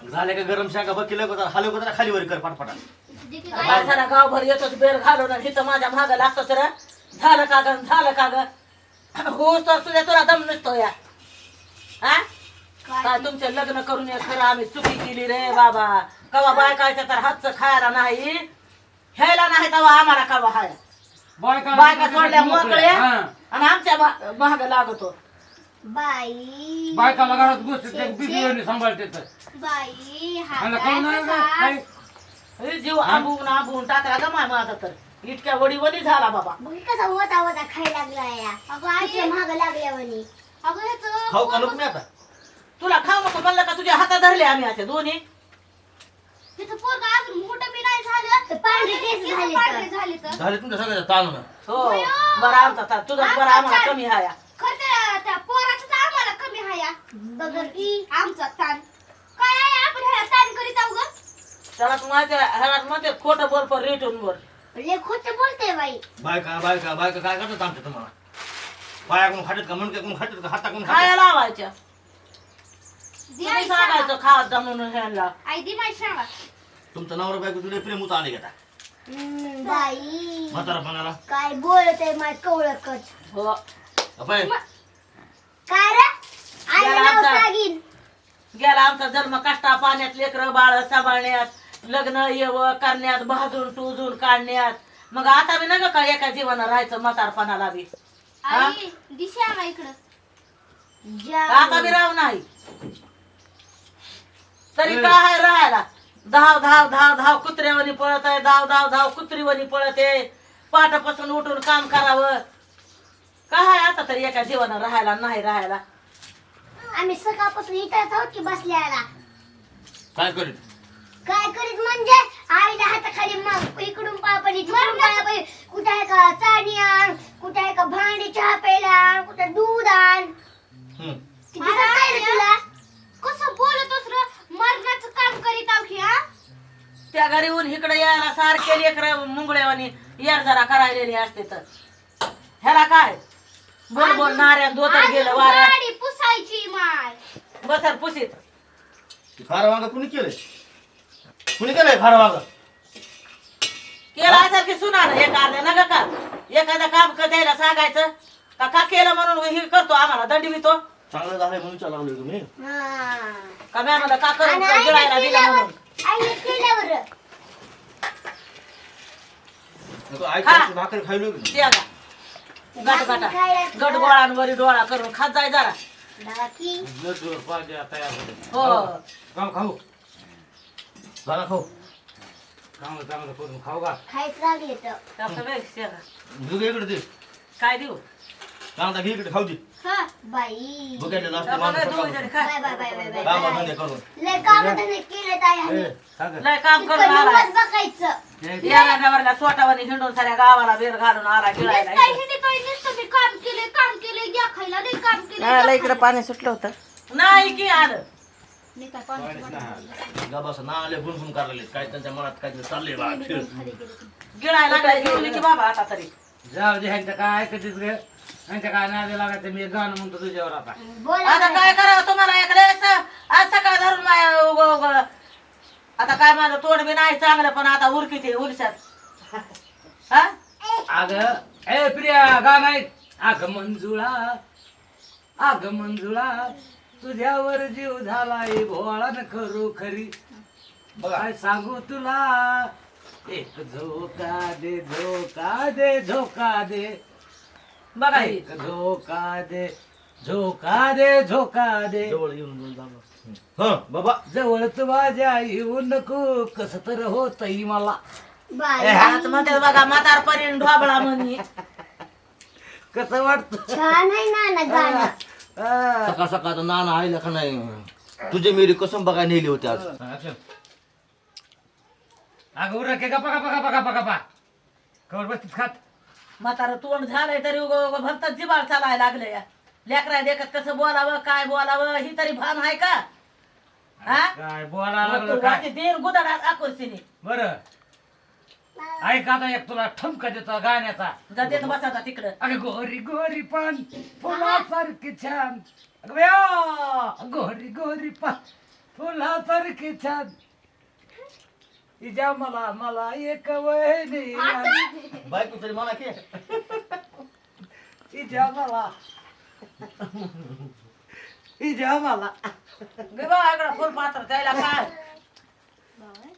झाले का गरम शाका बघ केलं का हलव का खाली वर कर पाटपाटा काय सारा गावभर येतोच बेर आणि इथं माझ्या मागं लागतो तर झालं का ग? झालं का ग? हो तर तुझ्या तुला दम नसतो या. हा काय तुमचे लग्न करून ये खरं आम्ही चुकी केली रे बाबा. कवा बायकायच्या तर हातचं खायला नाही. ह्यायला नाही तेव्हा आम्हाला कवा हाय. बायका बायका सोडल्या मोकळे. हा. आणि आमच्या महाग लागतो. बाई बायकाला घरात गोष्ट बिबीने सांभाळते तर. बाई मला कळून नाही? हे जीव आंबून आंबून टाकला ग मा माझा तर. इतक्या वडी वडी झाला बाबा. बघ कसा वजा वजा खायला लागला या. अगं आईच्या महाग लागल्या म्हणे अगं खाऊ का नको मी आता? तुला खाऊ नको म्हणलं का तुझ्या हातात धरले आम्ही असे दोन्ही? तिथं पोरग अजून मोठं बी नाही झालं. तर पांढरे केस झाले तर. झाले तुमच्या हो बरं आमचा तुझा बरं आम्हाला कमी हाया खरं त्या त्या पोराचं तर आम्हाला कमी हाया बघ की आमचा ताण काय आहे आपण ह्याला ताण करीत आहो ग? माहिती खोटं बोल पण रिटून बोल. लय खोट बोलते बाई. बायका बायका बायका काय करतात आमच्या तुम्हाला? पायाकडून खातात का मणक्याकडून खातात का हाताकडून खातात खाया लावायच्या. तुम्ही आई सांगायचं सांगा. खात जा म्हणून ह्यांना आई दी माहिती सांगा तुमचं नवरा बायको तुला प्रेम होत आले हम्म, बाई. म्हातारापणाला? काय बोलत आहे माय कवळकच. हो. काय रे नाव सांगीन. गेला आमचा जन्म कष्टा पाण्यात लेकरं बाळ सांभाळण्यात लग्न येव करण्यात भाजून टुजून काढण्यात. मग आता बी नका का एका जीवानं राहायचं म्हातारपणाला बी? हा? आई दिशा आला इकडं. आता बी राहू नाही. तरी काय आहे राहायला? धाव धाव धाव धाव कुत्र्यावानी पळत आहे धाव धाव धाव कुत्रीवानी पळत. आहे पाटापासून उठून काम करावं. काय आता तरी एका जीवानं राहायला नाही राहायला? आम्ही सकाळपासून इथंच आहोत की बसल्याला. काय करीत? काय करीत म्हणजे? आईला हाताखाली मग इकडून पापडी तिकडून पापडी कुठे आहे का चाणी आण कुठे आहे का भांडी चहा प्यायला आण कुठे दूध आण. हम्म. किती तुला? कसं बोलतोस र? मरणाचं काम करीत आहो की हा? त्या घरी येऊन इकडे यायला सारखे लेकर मुंगळेवानी यार जरा करायलेली असते तर. ह्याला काय? बोल बोल नाऱ्या दोतर गेलं वाऱ्या. गाडी पुसायची माय. बसर पुसीत खारं वांग कुणी केलंय? कुणी केलंय खारं वांग केलं असेल की सुना एखाद्या नका का? एखादं काम क द्यायला सांगायचं? का का केलं म्हणून हे करतो आम्हाला दंडी वितो? चांगलं झालंय म्हणून चला लागलोय तुम्ही. हा. का का करून आणि आईने गिळायला दिलं केल्यावर म्हणून? आईने केल्यावर. नको, आई खा. खायची भाकरी खायलो की ते आता. गट गटा गट गोळांवरी डोळा करून खात जाय जरा. बाकी लड्डूवर पाहिजे तयार होते हो. खाऊ. खाऊ झाला खाऊ चांगलं चांगलं करून खाऊ का खायच लागले तर शेगा. इकडे दे. काय देऊ? कांदा घे इकडे खाऊ दे. हा बाई. बघायला जास्त त्याचं माणूस वेग दोघी सकाळपासून. जणी खा. Bye bye bye bye bye. कामं बाय. धंदे करून. लय काम धंदे केले ताई ए, ह्यांनी. खा गं. लय काम करून इतकं आला. निवांत बघायचं. हे, याला नवरला स्वतःवानी हिंडून साऱ्या गावाला बेर घालून आला गिळायला नुसतं हिने काही नुसतं मी काम केले काम केले घ्या खायला नाही काम केले इकडे पाणी सुटलं होतं. नाही की आलं. मी काय ना आले गुणगुण करायला काय त्यांच्या मनात काय चाललंय बा खेळ. गिळायला लागला की बाबा आता तरी. जाऊ दे काय ऐकतीस ग. ह्यांच्या काय नाही लागायचं मी गाणं म्हणतो तुझ्यावर आता. आता काय करावं तुम्हाला वेळेस आज सकाळ धरून माय उग- उग- आता काय माझं तोंड बी नाही चांगलं पण आता उरकी ते उरशात हा? अग ए प्रिया गाणं ऐक. अग मंजुळा अग मंजुळा तुझ्यावर जीव झालाय भोळा न खरो. खरी बघा. काय सांगू तुला? एक झोका दे झोका दे झोका दे. बघा हे. झोका दे झोका दे झोका दे जवळ येऊन. हं. बाबा. जवळच माझ्या येऊ नको कस तर होत मला बाय बघा म्हातार परीन ढोबळा म्हणी. कस वाटत? छान आहे ना ना गाणं. सकाळ सकाळ नाना आईला का नाही? तुझे मेरी कसम बघायला नेली होती आज. अगं उरक के गपा गपा गपा गपा गपा कवर बसतीस खात. म्हातार तोंड झालंय तरी उग उग भलतच जिबाळ चालायला लागलं. या लेकरा देखत कसं बोलावं काय बोलावं ही तरी भान आहे का? हा? काय बोला मग लागलं तू काय? वाटी देईन गुदडात आकुरशीने. बर. ऐक आता एक तुला ठमका देतो गाण्याचा. जा देत बसायचा तिकडं. गोरी गोरी पण फुलासारखी छान. अगं बया गोरी गोरी पण फुलासारखी छान. इजा मला मला एक वहिनी बायको तरी मला की. इजा मला. इजा मला. इकडं फुल पात्र त्याला काय?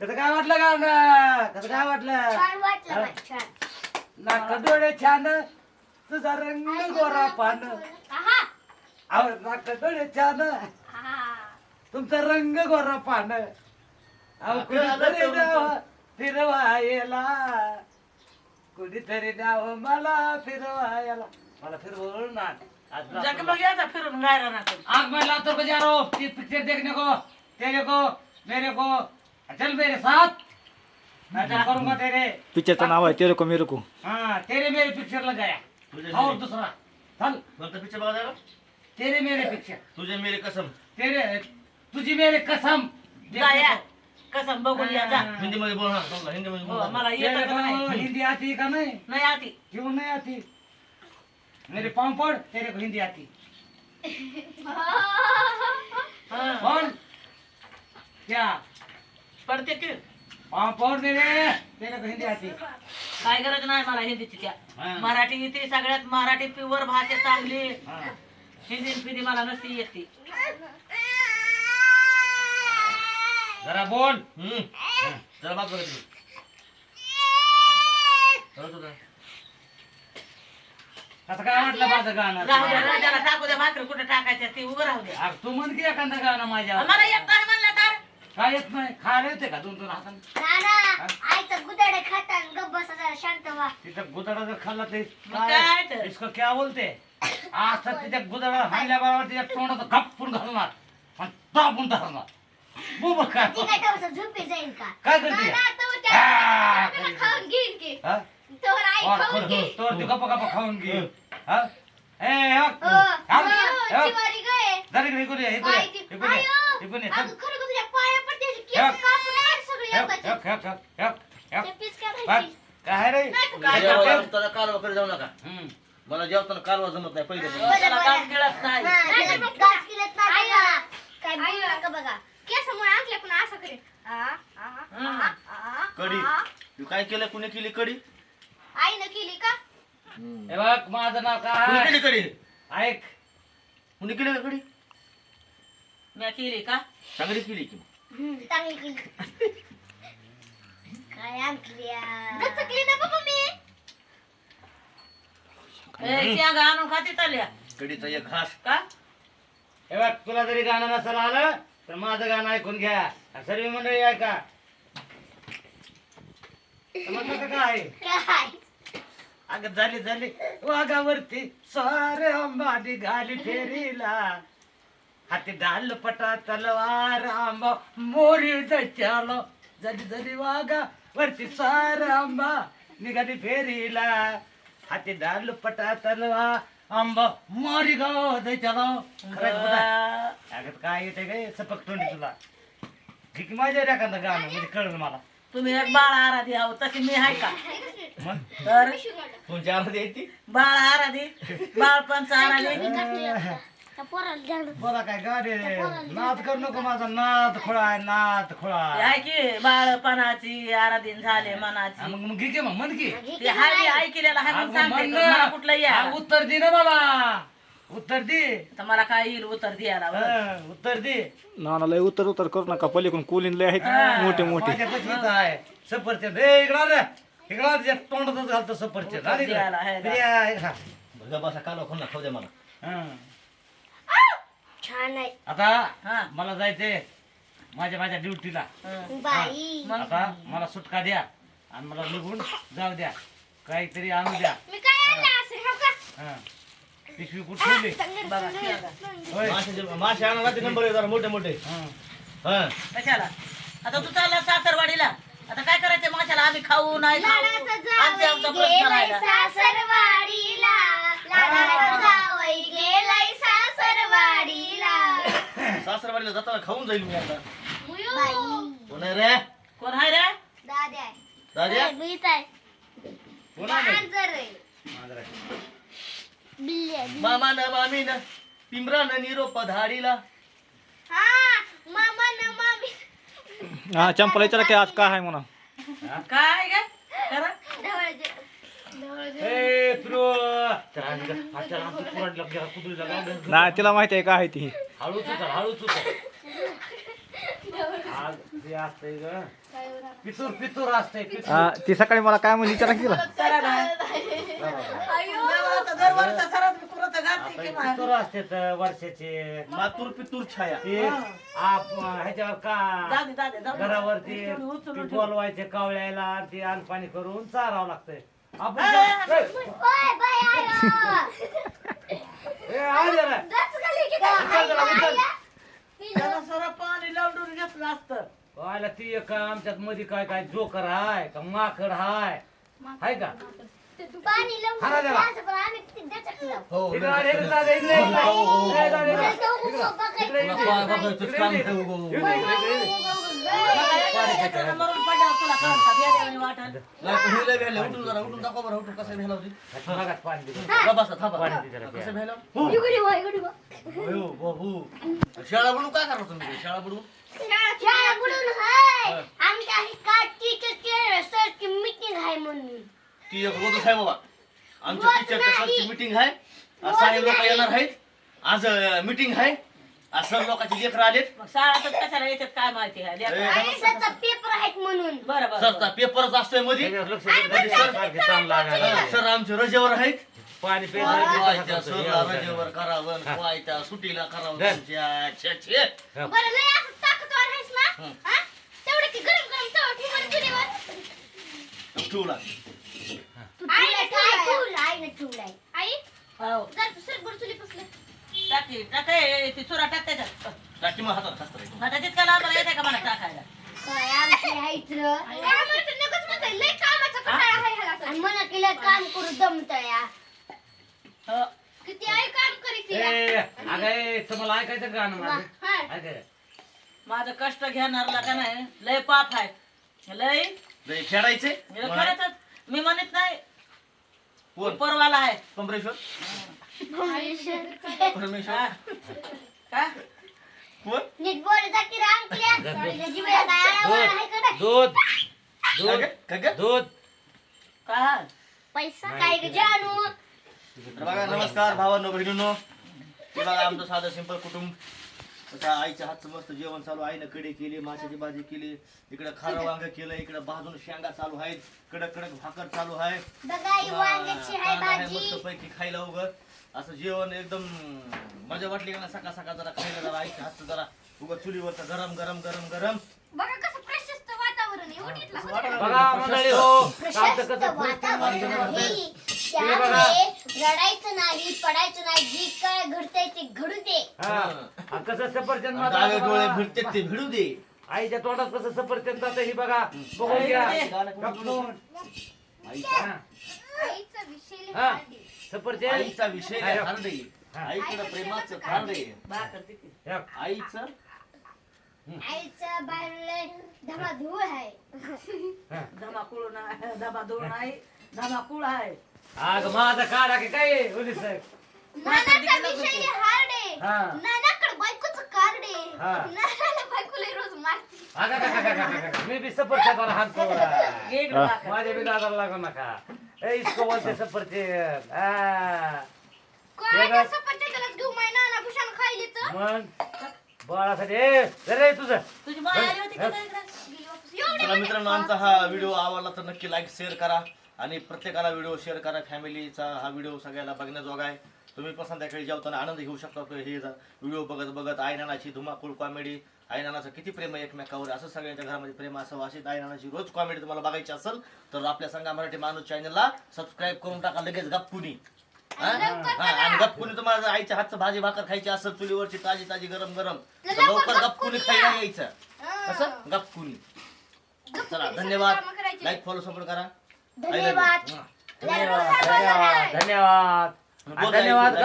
कसं काय वाटलं गाणं? कसं काय वाटलं? छान वाटलं बाई, छान. नाक डोळे छान तुझा रंग गोरा पान. आहा, अहो नाक डोळे छान. आहा. तुमचा रंग गोरा पान. द्याव फिरवायला. कुणीतरी द्याव मला फिरवायला. मला फिरवून ना. आज जाके मग यायचा फिरून गायरा ना आग में लातूर को जा रहा हूँ पिक्चर देखने को तेरे को मेरे को चल मेरे साथ. मैं क्या करूंगा तेरे? पिक्चरचं नाव आहे तेरे को मेरे को हाँ तेरे मेरे और दूसरा. चल. कोणता पिक्चर बघायला तेरे मेरे पिक्चर तुझे मेरे कसम. तेरे तुझी मेरे कसम. जाया. कसं? बघून या जा. हिंदी मध्ये बोल ना हिंदी मध्ये हो, बोल मला तेरे येतं का को नाही हिंदी आती का नहीं? नाही आती. क्यों नहीं आती? मेरे पाँव पड़ तेरे को हिंदी आती. हं. कौन क्या पडते की? पाँव पड़ मेरे तेरे को हिंदी आती. काय गरज नाही मला हिंदीची त्या. हा. मराठी येते सगळ्यात. मराठी प्युअर भाषा चांगली. हाँ. हिंदी फिदी मला नसती येते जरा बोल. हम्म. जरा बघा तुम्ही करत होता. कसं काय वाटलं माझं गाणं? राहू द्या राहू द्या टाकू द्या भाकरी कुठे टाकायच्या ती उभं राहू द्या. तू म्हण की एखादं गाणं माझ्या मला येत नाही म्हणलं तर? काय येत नाही? खायला येते का दोन दोन हाताने? नाना आईचं गुदाडे खाता आणि गप्प बसा जरा शांत व्हा. तिथं गुदडा जर खाल्ला ते मग काय तर? इसको क्या बोलते? असं तिच्या गुदडा हाणल्या बरोबर तिच्या तोंडात गप्पून घालणार. आणि दाबून धरणार. बुब काय ती काय तेव्हा झोपी जाईल का काय करते नाना, हा. खाऊन घेईल की हा? तोवर आई और खाऊन खर- तोवर ती गप्पा गप्पा खाऊन घे हा? ए, हे बघ. हो, हा? हो, हे बघ. जिवारी गं. जरा इकडे, इकडे ये, इकडे ये, आई ती- इकडे ये, आयो, इकडे ये, अगं चल. खरं तुझ्या पाया पडते केस हे बघ. कापून आण सगळे हे बघ, एवढ्याचे. हे बघ, हे बघ, हे बघ, हे बघ. ते पीस बघ, करायची. काय रे नाही तू काय काय जेव्हा करते? करत जाऊ नका हम्म. मला जेवताना कालवा जमत नाही पहिले काम गिळत नाही हा, नाही बघा. काय बोलू नका बघा केसामुळे आणल्या पण असं करेल आ, आ, आ, आ, कडी. आ. तू काय केलं? कुणी केली कडी? आईनं केली का? हे बघ माझं नाव कुणी काय केली कडी? ऐक. कुणी केली का कडी? मी केली का? चांगली केली की चांगली केली. काय आणली दचकली ना बाबा मी. ए, शेंगा आणून खाती चालल्या कडीचा एक घास. का? हे बघ तुला जरी गाणं नसेल आलं तर माझं गाणं ऐकून घ्या. सर्व मंडळी ऐका. समजलं का काय? अगं झाली झाली. वाघावरती सारे आंबा निघाली फेरीला. हाती डाल पटा तलवार आंबा मोरी दच्याला झाली झाली वाघा वरती सार आंबा निघाली फेरीला. हाती डाल पटा तलवार आंबा मोरी गाव दच्याला खरंच काय येते काय सपक तोंडी तुला. ठीक माझ्या रे एखादं गाणं म्हणजे कळलं मला. तुम्ही एक बाळ आराधी आहो तशी मी आहे का? मग? तर? तुमच्या आराधी येते बाळ आराधी बाळपणचं आराधी. त्या पोराला झाडू बोला काय गाडी नाद करू नको माझा नाद खोळा आहे नाद खोळा ते आहे की बाळपणाची आराधीन झाले मनाची. हा, मग मग घे की मग म्हण की. ते हाय मी ऐकलेलं हाय म्हणून मग सांगते म्हण तर ना. मला कुठलं या. हा, उत्तर दे ना मला उत्तर दे. तर मला काय येईल उत्तर द्यायला बरं. हा, उत्तर दे. नाना लय उतर उतर करू नका. पलीकडून कोलिन लय आहेत. हा. मोठे मोठे. इथं आहे. सफरचंद. ए इकडं रे इकडं तुझ्या तोंडातच घालतो सफरचंद. इकडं. द्यायला आहे? द्या, हे. बघा बसा कालवा खोल ना खाऊ दे मला. हा. छान आहे. हा. आता मला जायचंय माझ्या माझ्या ड्युटीला. बाई. मग आता मला सुटका द्या आणि मला निघून जाऊ द्या. काहीतरी आणू द्या. मी काय आणलं असं? हो का हा. पिशवी कुठे ठेवली? बघा शेंगा. होय. माशाचे मासे आणायला ते नंबर मोठे मोठे. हा. हा. कशाला? आता तू चालला सासरवाडीला. आता काय करायचं माशाला? आम्ही खाऊ नाही खाऊ. लाडाचा आमचा आमचा जावई प्रश्न गेलाय राहिला. सासरवाडीला. लाडाचा जावई गेलाय सासरवाडीला. सासरवाडीला जाताना खाऊन जाईल मी आता. कोण आहे रे? कोण रे? दाद्या आहे. दाद्या? मीच आहे. कोण आहे? मांजर आहे. मांजर आहे. बिल्ली आहे, बिल्ली. मामा न मामी न पिंपरा न निरोप धाडीला हा मामा न हा चंपला विचारा की आज काय आहे म्हणा काय ग? करा नाही तिला माहिती आहे काय आहे ती? हळूच उचल हळूच आज असतंय ग पितूर पितूर असतंय पितूर ती सकाळी मला काय म्हणजे विचारा की तिला? आता की हे. पितूर असते तर वर्षाचे मातूर पितूर छाया. ते आप ह्याच्यावर का. घरावरती ते. बोलवायचे कावळ्याला ते अनपाणी करून चारावं लागतंय. सरा पाणी लावून घेतलं असतं. पाहिलं ती एक आमच्यात मध्ये काय काय जोकर हाय का माकड हाय? हाय का? पाणी हा ना लावून जरा. असं पण आम्ही. हो इकडे इकडे इकडे. इकडे इकडे. इकडे, इकडे. इकडे, इकडे. पण पाणी दे प्यायला. इकडे इकडे हो. शाळा बुडून काय करता तुम्ही शाळा बुडून शाळा बुडून हाय. आमच्या ही का मीटिंग आहे म्हणून ती एक रोजच आहे बाबा आमच्या टीचरच्या. सरची मिटिंग आहे आज सारे लोक. येणार आहेत आज मिटिंग आहे आज सर लोकांचे लेकर आलेत मग शाळातच कशाला येतात काय माहिती आहे लेकरं. पेपर आहेत म्हणून बरं बरं, सरचा बरं पेपरच असतोयमध्ये लक्ष सारखे ताण लागायला. सर आमचे रजेवर आहेत पाणी वायत्या सरला रजेवर करावं हा. वायत्या सुट्टीला करावं धर. त्यांच्या छे, छे. बरं लय असं ताकदवार आहेस ना हं. हा? तेवढं की गरम गरम तवा ठेव बरं चुलीवर. ठेवला ठेवलाय. आई हो. जर दुसरं बरं चुलीपासलं. टाकी टाक ए, ती चुरा टाक त्याच्यात टाकी मग हातात खासत आता तितका लांबला येते का मला टाकायला काय आमची आईच र. आम्हाला तर नकोच म्हणताय, लय कामाचा कंटाळा आहे ह्याला तर. आणि म्हणा की लय काम करू दमतया हो. किती आई काम करीत या. ए, अगं ए, तुम्हाला ऐकायचं गाणं माझं हा. ऐकायचं माझं कष्ट घेणारला का नाही लय पाप आहे लय लय खेळायचे हे खरंच मी म्हणत नाही कोण? परवाला आहे. कमरेश्वर? परमेश्वर? हा. का? कोण? बोल जा की रांगल्या. जिभेला काय आळावळा आहे का नाही? दूध. दूध ग? काय ग? दूध. का? पैसा काय ग जानू? तर बघा नमस्कार भावांनो बहिणींनो. हे बघा आमचं साधं सिंपल कुटुंब. आता आईच्या हातचं मस्त जेवण चालू आईनं कढी केली माशाची भाजी केली इकडे खारं वांग केलं इकडे भाजून शेंगा चालू आहेत कडक कडक भाकर चालू आहे. बघा ही वांग्याची आहे कांदा आहे भाजी. मस्त पैकी खायला उग. असं जेवण एकदम मजा वाटली का ना सकाळ सकाळ जरा खायला जरा आईच्या हातचं जरा उग चुलीवरचं गरम गरम गरम गरम. बघा कसं प्रशस्त वातावरण आहे. बघा मंडळी. हो. आमचं कसं वातावरण आहे. त्यामुळे रडायचं नाही पडायचं नाही जी काय घडतंय ते घडू दे. हा. हा, कसं सफरचंद डावे डोळे भिडते ते भिडू दे. आईच्या तोंडात कसं सफरचंद जातं ही बघा. बघून घ्या. कापून. आईचा. हा, आईचा विषय हा. सफरचंद. आईचा विषय हा. हा. आईकडे प्रेमाचं हार्डे भाकर तिथे. या. आईचं? आईचा बाहेर धमाधूळ आहे. धमाकुळ नाही धमाधूळ नाही. धमाकुळ आहे. अग माझा काढा की काय उलीस साहेब? नानाचा विषय हार्ड आहे. हा. नानाकडे बायकोचं कार्ड आहे. हा. नानाला बायकोला रोज मारते. अगं, अगं, अगं, अगं, अगं, मी बी हाणतो गेट हा. माझ्या बी दादाला लागू नका. ए इसको बोलते सफरचंद हा. काय बघा. सफरचंदालाच घेऊ? माय नाना भूषण खायले तर मग? बाळासाठी. ए तुझं. तुझी माय आली होती का इकडे? गेली वापस. एवढे चला मित्रांनो आमचा हा व्हिडिओ आवडला तर नक्की लाईक शेअर करा. आणि प्रत्येकाला व्हिडिओ शेअर करा फॅमिलीचा हा व्हिडिओ सगळ्याला बघण्याजोगा आहे. तुम्ही पण संध्याकाळी जेवताना आनंद घेऊ शकता. तो हे व्हिडिओ बघत बघत आई नानाची धुमाकूळ कॉमेडी आई नानाचं किती प्रेम आहे एकमेकावर. असं सगळ्यांच्या घरामध्ये प्रेम असावं अशी आई नानाची रोज कॉमेडी तुम्हाला बघायची असेल तर आपल्या संघा मराठी माणूस चॅनलला सबस्क्राईब करून टाका लगेच गप्पुनी आणि गप्पुनी तुम्हाला आईच्या हातचं भाजी भाकर खायची असेल चुलीवरची ताजी ताजी गरम गरम तर लवकर गप्पुनी खायला. यायचं. कसं गप्पुनी चला धन्यवाद. लाईक फॉलो सपोर्ट करा. धन्यवाद धन्यवाद धन्यवाद धन्यवाद हा, धन्यवाद कर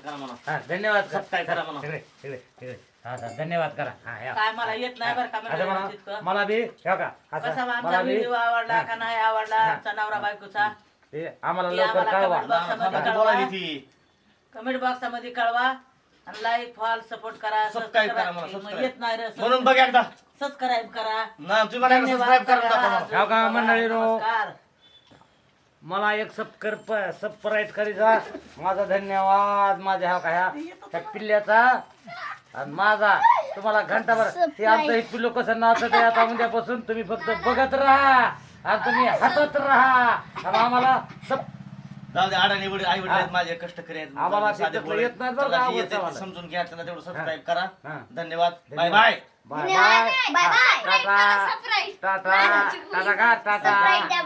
करा. हा, धन्यवाद कर. Subscribe करा म्हणा. इकडे, इकडे, इकडे. हा, हा, धन्यवाद करा हा, या. काय मला येत नाही बरं का मला म्हणा, तितकं. मला बी का असं, कसा आमचा मला बी व्हिडिओ आवडला. का नाही आवडला हा. आमचा नवरा बायकोचा आम्हाला ते लवकर आम्हाला कळवा. बोलायली ती कमेंट बॉक्समध्ये कळवा आणि लाईक फॉल सपोर्ट करा सबस्क्राईब करा subscribe मग सबस्क्राईब येत नाही रे म्हणून बघ एकदा सबस्क्राईब करा ना तुम्ही मला सबस्क्राईब करून टाका मला. हो का, मंडळीनो? नमस्कार. मला एक सबस्क्राईब सबस्क्राईब करीचा माझा धन्यवाद. माझ्या ह्या काय त्या पिल्ल्याचा. आणि माझा तुम्हाला घंटाभर हे आमचं हे पिल्लू कसं नाचत आहे आता उद्यापासून तुम्ही फक्त बघत राहा. आणि तुम्ही हसत राहा. आणि आम्हाला सब जाऊ दे अडाणी वडील आई वडील आहेत माझे आहेत. आम्हाला साधे. येत नाही बरं त्याला का जे येते ते आवडतं समजून घ्या त्यांना तेवढं सबस्क्राईब करा. हा. धन्यवाद. बाय धन्यवाद. Bye bye bye bye bye tata tata tata का टाटा